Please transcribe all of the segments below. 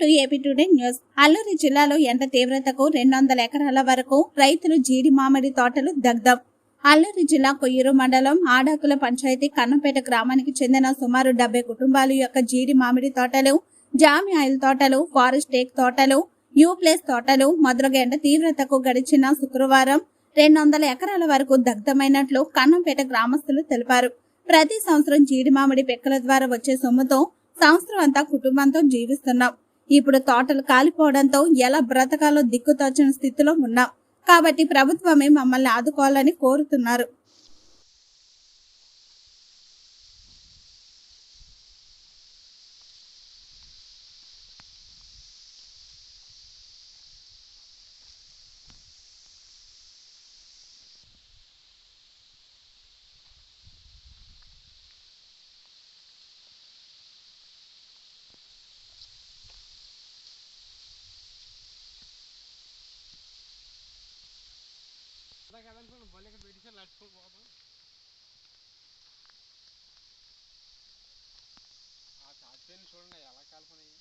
To AP today news. Alluri జిల్లాలో ఎండ తీవ్రతకు రెండు వందల ఎకరాల వరకు రైతులు జీడి మామిడి తోటలు దగ్ధం. అల్లూరి జిల్లా కొయ్యూరు మండలం ఆడాకుల పంచాయతీ కన్నంపేట గ్రామానికి చెందిన సుమారు డెబ్బై కుటుంబాలు యొక్క జీడి మామిడి తోటలు జామి ఆయిల్ తోటలు ఫారెస్ట్ టేక్ తోటలు యూ ప్లేస్ తోటలు మొదలగు ఎండ తీవ్రతకు గడిచిన శుక్రవారం రెండు వందల ఎకరాల వరకు దగ్ధమైనట్లు కన్నంపేట గ్రామస్తులు తెలిపారు. ప్రతి సంవత్సరం జీడి మామిడి పెక్కల ద్వారా వచ్చే సొమ్ముతో సంవత్సరం అంతా కుటుంబంతో జీవిస్తున్నాం. ఇప్పుడు తోటలు కాలిపోవడంతో ఎలా బ్రతకాలో దిక్కుతోచని స్థితిలో ఉన్నాం. కాబట్టి ప్రభుత్వమే మమ్మల్ని ఆదుకోవాలని కోరుతున్నారు. అలా కదనుకోండి బొల్ల ఇక్కడ పెట్టేసి నడుచుకుని పోతాం. ఆ చార్జీని చూడండి ఎలా కాలిపోయినాయి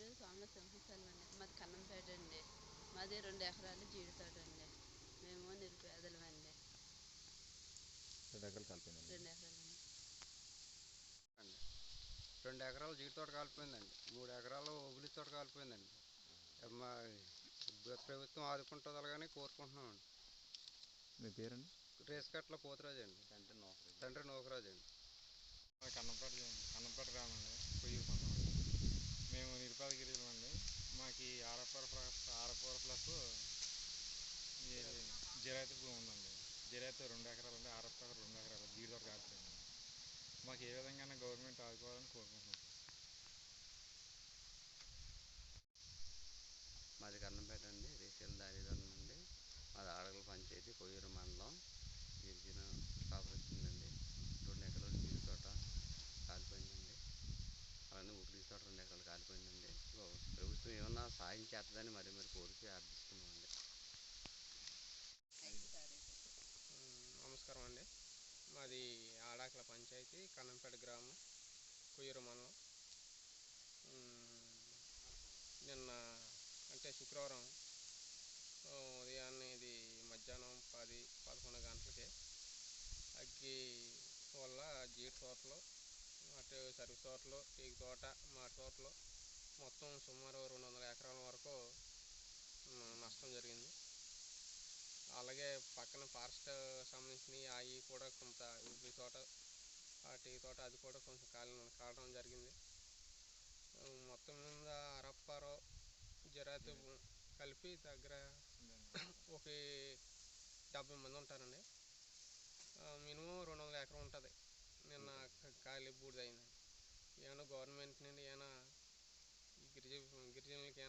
పేరు సోమ సింహశైలం అండి మాది కన్నంపేట అండి. మాది రెండు ఎకరాలు జీడి తోట అండి. మేము నిరుపేదలం అండి రెండు ఎకరాలు కలిపిందండి. రెండు ఎకరాలు అండి. రెండు ఎకరాలు జీడి తోట కాలిపోయిందండి మూడు ఎకరాలు ఉబిలి తోట కాలిపోయిందండి మా ప్రభుత్వం ఆదుకుంటుంది అలాగని కోరుకుంటున్నామండి. మీ పేరండి? రేస్ కట్ల పోతురాజు అండి. తండ్రి నోకరాజు. తండ్రి నోకరాజు అండి. కన్నంపేట కన్నంపేట గ్రామం అండి కొయ్యూరు కొండ అండి మేము నిరుపేద గిరిజనం అండి మాకు ఈ ఆరపూర ప్లస్ ఆరపూర ప్లస్ ఈ జిరాయితీ భూమి ఉందండి. జిరాయితీ రెండు ఎకరాలు అండి ఆరపూర రెండు ఎకరాలు జీడి తోట మాకు ఏ విధంగా గవర్నమెంట్ ఆదుకోవాలని కోరుకుంటున్నాం మాది కన్నంపేట అండి. రీసేల్ దారిదారులు అండి మాది ఆడగల పంచాయతీ కొయ్యూరు మండలం. గిరిజన కాపు వచ్చిందండి. రెండు ఎకరాలు జీడి తోట కాలిపోయిందండి. అలానే ఉపిరి తోట రెండు ఎకరాలు కాలిపోయిందండి. ప్రభుత్వం ఏమన్నా సాయం చేస్తుందని మరి మరి కోరిక ఆడాకల పంచాయతీ కన్నంపేట గ్రామం కొయ్యూరు మండలం. నిన్న అంటే శుక్రవారం ఉదయాన్నే ఇది మధ్యాహ్నం పది పదకొండు గంటలకి అగ్గి వల్ల జీడి తోటలో అటు సరుకు తోటలో తీగ తోట మాటి తోటలో మొత్తం సుమారు రెండు వందల ఎకరాల వరకు నష్టం జరిగింది. అలాగే పక్కన ఫారెస్ట్ సంబంధించినవి అవి కూడా కొంత ఊపిరి తోట ఆ టీ తోట అది కూడా కొంచెం కాలి కాలడం జరిగింది. మొత్తం మీద అరప్పారో జరాతి కలిపి దగ్గర ఒక డెబ్బై మంది ఉంటారండి. మినిమం రెండు వందల ఎకరం ఉంటుంది. నిన్న ఖాళీ బూడిదయింది ఏమైనా గవర్నమెంట్ నుండి ఏమైనా గిరిజ గిరిజనులకి